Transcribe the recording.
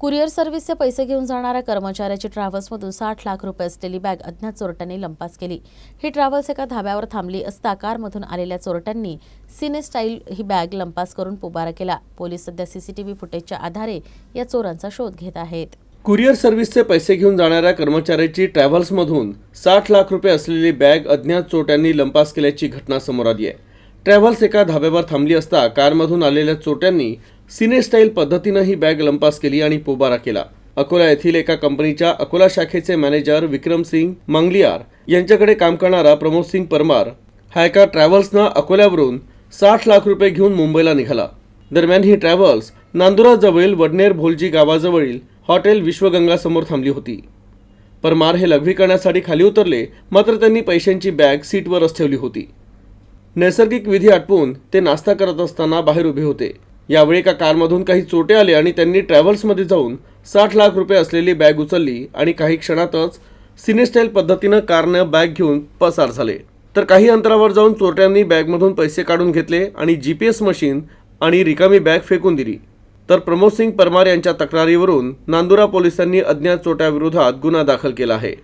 Courier सर्व्हिसचे पैसे घेऊन जाणाऱ्या कर्मचाऱ्याची ट्रॅव्हल्समधून साठ लाख रुपये असलेली बॅग अज्ञात चोरट्यांनी लंपास केली. ही ट्रॅव्हल्स एका धाब्यावर थांबली असता कारमधून आलेल्या चोरट्यांनी सिने स्टाईल ही बॅग लंपास करून पुबारा केला. पोलीस सध्या सीसीटीव्ही फुटेजच्या आधारे या चोरांचा शोध घेत आहेत. कुरिअर सर्व्हिसचे पैसे घेऊन जाणाऱ्या कर्मचाऱ्याची ट्रॅव्हल्समधून साठ लाख रुपये असलेली बॅग अज्ञात चोरट्यांनी लंपास केल्याची घटना समोर आली आहे. ट्रॅव्हल्स एका धाब्यावर थांबली असता कारमधून आलेल्या चोरट्यांनी सिने स्टाईल पद्धतीनं ही बॅग लंपास केली आणि पोबारा केला. अकोला येथील एका कंपनीच्या अकोला शाखेचे मॅनेजर विक्रम सिंग मंगलियार यांच्याकडे काम करणारा प्रमोद सिंग परमार हा एका ट्रॅव्हल्सनं अकोल्यावरून साठ लाख रुपये घेऊन मुंबईला निघाला. दरम्यान ही ट्रॅव्हल्स नांदुराजवळील वडनेर भोलजी गावाजवळील हॉटेल विश्वगंगा समोर थांबली होती. परमार हे लघवी करण्यासाठी खाली उतरले मात्र त्यांनी पैशांची बॅग सीटवरच ठेवली होती. नैसर्गिक विधी आटपून ते नाश्ता करत असताना बाहेर उभे होते. यावेळी एका कारमधून काही चोटे आले आणि त्यांनी ट्रॅव्हल्समध्ये जाऊन साठ लाख रुपये असलेली बॅग उचलली आणि काही क्षणातच सिनेस्टाईल पद्धतीनं कारनं बॅग घेऊन पसार झाले. तर काही अंतरावर जाऊन चोरट्यांनी बॅगमधून पैसे काढून घेतले आणि जी पी एस मशीन आणि रिकामी बॅग फेकून दिली. तर प्रमोद सिंग परमार यांच्या तक्रारीवरून नांदुरा पोलिसांनी अज्ञात चोट्याविरोधात गुन्हा दाखल केला आहे.